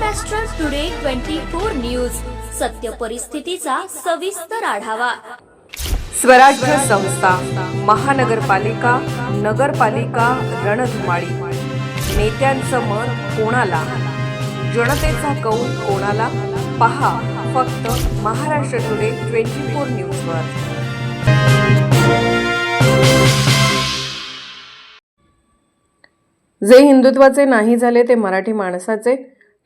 Maharashtra today twenty four news सत्य परिस्थितीचा सविस्तर आढावा. स्वराज्य संस्था महानगरपालिका नगरपालिका रणधुमाळी. नेत्यांचं मत कोणाला? जनतेचा कौल कोणाला? पहा फक्त महाराष्ट्र टुडे ट्वेंटी फोर न्यूजवर जे हिंदुत्वाचे नाही झाले ते मराठी माणसाचे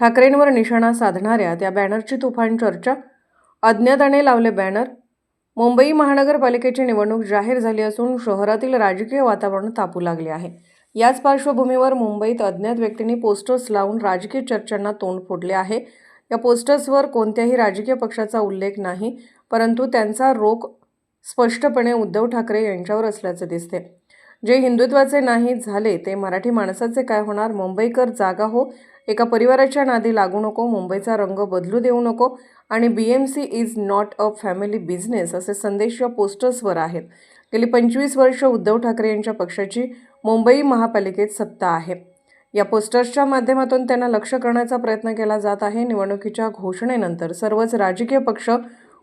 ठाकरेंवर निशाणा साधणाऱ्या त्या बॅनरची तुफान चर्चा? अज्ञाताने लावले बॅनर? मुंबई महानगरपालिकेची निवडणूक जाहीर झाली असून शहरातील राजकीय वातावरण तापू लागले आहे. याच पार्श्वभूमीवर मुंबईत अज्ञात व्यक्तींनी पोस्टर्स लावून राजकीय चर्चांना तोंड फोडले आहे. या पोस्टर्सवर कोणत्याही राजकीय पक्षाचा उल्लेख नाही परंतु त्यांचा रोख स्पष्टपणे उद्धव ठाकरे यांच्यावर असल्याचे दिसते. जे हिंदुत्वाचे नाही झाले ते मराठी माणसाचे काय होणार? मुंबईकर जागा हो. एका परिवाराच्या नादी लागू नको मुंबईचा रंग बदलू देऊ नको आणि B M C is not a family business असे संदेश या पोस्टर्सवर आहेत. गेली पंचवीस वर्ष उद्धव ठाकरे यांच्या पक्षाची मुंबई महापालिकेत सत्ता आहे. या पोस्टर्सच्या माध्यमातून त्यांना लक्ष करण्याचा प्रयत्न केला जात आहे. निवडणुकीच्या घोषणेनंतर सर्वच राजकीय पक्ष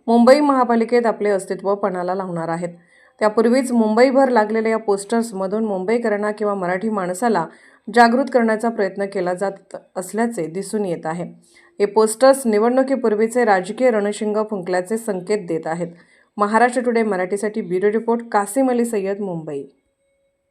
मुंबई महापालिकेत आपले अस्तित्व पणाला लावणार आहेत. त्यापूर्वीच मुंबईभर लागलेल्या या पोस्टर्समधून मुंबईकरांना किंवा मराठी माणसाला जागृत करण्याचा प्रयत्न केला जात असल्याचे दिसून येत आहे. हे पोस्टर्स निवडणुकीपूर्वीचे राजकीय रणशिंग फुंकल्याचे संकेत देत आहेत. महाराष्ट्र टुडे मराठीसाठी ब्युरो रिपोर्ट कासिम अली सय्यद मुंबई.